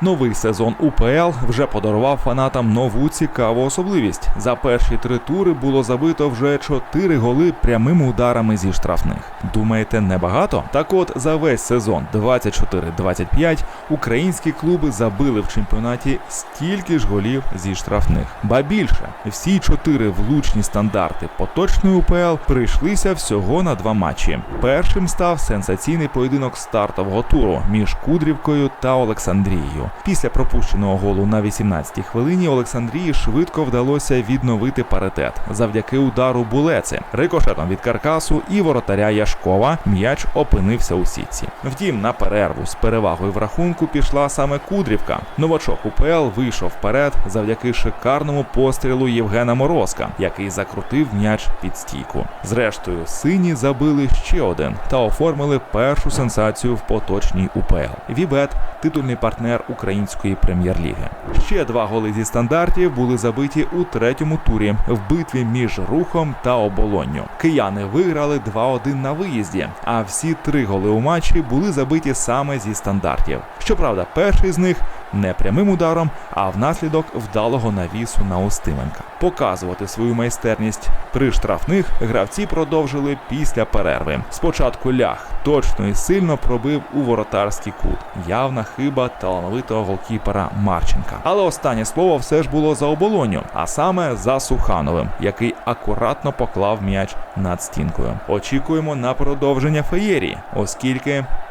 Новий сезон УПЛ вже подарував фанатам нову цікаву особливість. За перші три тури було забито вже чотири голи прямими ударами зі штрафних. Думаєте, небагато? Так от за весь сезон 24-25 українські клуби забили в чемпіонаті стільки ж голів зі штрафних. Ба більше, всі чотири влучні стандарти поточної УПЛ прийшлися всього на два матчі. Першим став сенсаційний поєдинок стартового туру між Кудрівкою та Олександрією. Після пропущеного голу на 18-й хвилині Олександрії швидко вдалося відновити паритет завдяки удару булеці. Рикошетом від каркасу і воротаря Яшкова м'яч опинився у сітці. Втім, на перерву з перевагою в рахунку пішла саме Кудрівка. Новачок УПЛ вийшов вперед завдяки шикарному пострілу Євгена Морозка, який закрутив м'яч під стійку. Зрештою, сині забили ще один та оформили першу сенсацію в поточній УПЛ. Вібет титульний партнер української прем'єр-ліги. Ще два голи зі стандартів були забиті у третьому турі в битві між рухом та оболонню. Кияни виграли 2-1 на виїзді, а всі три голи у матчі були забиті саме зі стандартів. Щоправда, перший з них не прямим ударом, а внаслідок вдалого навісу на Устименка. Показувати свою майстерність при штрафних гравці продовжили після перерви. Спочатку ляг точно і сильно пробив у воротарський кут. Явна хиба талановитого голкіпера Марченка. Але останнє слово все ж було за оболоню, а саме за Сухановим, який акуратно поклав м'яч над стінкою. Очікуємо на продовження феєрії, оскільки